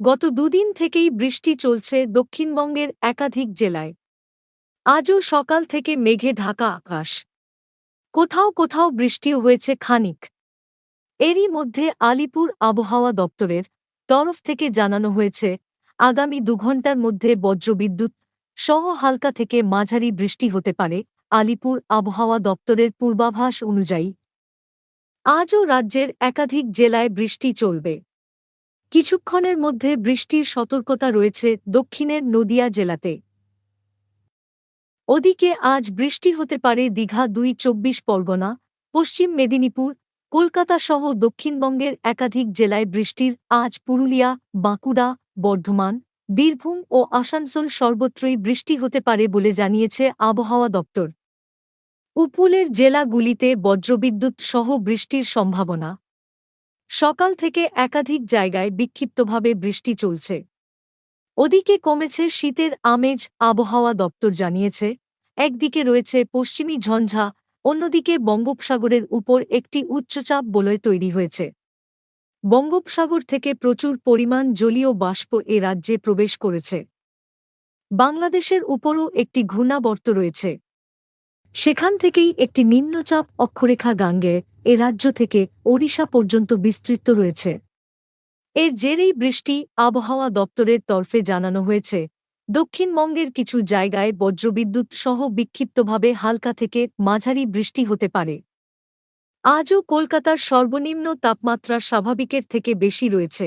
গত দুদিন থেকেই বৃষ্টি চলছে দক্ষিণবঙ্গের একাধিক জেলায়। আজও সকাল থেকে মেঘে ঢাকা আকাশ। কোথাও কোথাও বৃষ্টিও হয়েছে খানিক। এরই মধ্যে আলিপুর আবহাওয়া দপ্তরের তরফ থেকে জানানো হয়েছে, আগামী দুঘণ্টার মধ্যে বজ্রবিদ্যুৎ সহ হালকা থেকে মাঝারি বৃষ্টি হতে পারে আলিপুর আবহাওয়া দপ্তরের পূর্বাভাস অনুযায়ী। আজও রাজ্যের একাধিক জেলায় বৃষ্টি চলবে। কিছুক্ষণের মধ্যে বৃষ্টির সতর্কতা রয়েছে দক্ষিণের নদিয়া জেলাতে। ওদিকে আজ বৃষ্টি হতে পারে দীঘা দুই চব্বিশ পরগনা, পশ্চিম মেদিনীপুর, কলকাতা সহ দক্ষিণবঙ্গের একাধিক জেলায় বৃষ্টির আজ পুরুলিয়া, বাঁকুড়া, বর্ধমান, বীরভূম ও আসানসোল সর্বত্রই বৃষ্টি হতে পারে বলে জানিয়েছে আবহাওয়া দপ্তর। উপকূলের জেলাগুলিতে বজ্রবিদ্যুৎ সহ বৃষ্টির সম্ভাবনা। সকাল থেকে একাধিক জায়গায় বিক্ষিপ্তভাবে বৃষ্টি চলছে। ওদিকে কমেছে শীতের আমেজ, আবহাওয়া দপ্তর জানিয়েছে। একদিকে রয়েছে পশ্চিমী ঝঞ্ঝা, অন্যদিকে বঙ্গোপসাগরের উপর একটি উচ্চচাপ বলয় তৈরি হয়েছে। বঙ্গোপসাগর থেকে প্রচুর পরিমাণ জলীয় বাষ্প এ রাজ্যে প্রবেশ করেছে। বাংলাদেশের উপরও একটি ঘূর্ণাবর্ত রয়েছে। সেখান থেকেই একটি নিম্নচাপ অক্ষরেখা গাঙ্গে এ রাজ্য থেকে ওড়িশা পর্যন্ত বিস্তৃত রয়েছে। এর জেরেই বৃষ্টি আবহাওয়া দপ্তরের তরফে জানানো হয়েছে। দক্ষিণবঙ্গের কিছু জায়গায় বজ্রবিদ্যুৎ সহ বিক্ষিপ্তভাবে হালকা থেকে মাঝারি বৃষ্টি হতে পারে। আজও কলকাতার সর্বনিম্ন তাপমাত্রা স্বাভাবিকের থেকে বেশি রয়েছে।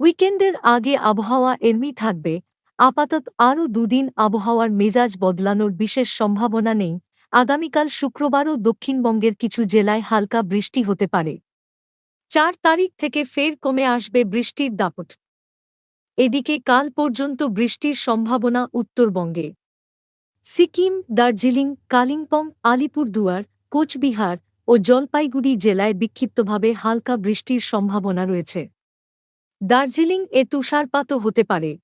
উইকেন্ডের আগে আবহাওয়া এমনি থাকবে আপাতত আরও দুদিন আবহাওয়ার মেজাজ বদলানোর বিশেষ সম্ভাবনা নেই। আগামীকাল শুক্রবারও দক্ষিণবঙ্গের কিছু জেলায় হালকা বৃষ্টি হতে পারে। চার তারিখ থেকে ফের কমে আসবে বৃষ্টির দাপট। এদিকে কাল পর্যন্ত বৃষ্টির সম্ভাবনা উত্তরবঙ্গে। সিকিম, দার্জিলিং, কালিম্পং, আলিপুরদুয়ার, কোচবিহার ও জলপাইগুড়ি জেলায় বিক্ষিপ্তভাবে হালকা বৃষ্টির সম্ভাবনা রয়েছে। দার্জিলিং এ তুষারপাতও হতে পারে।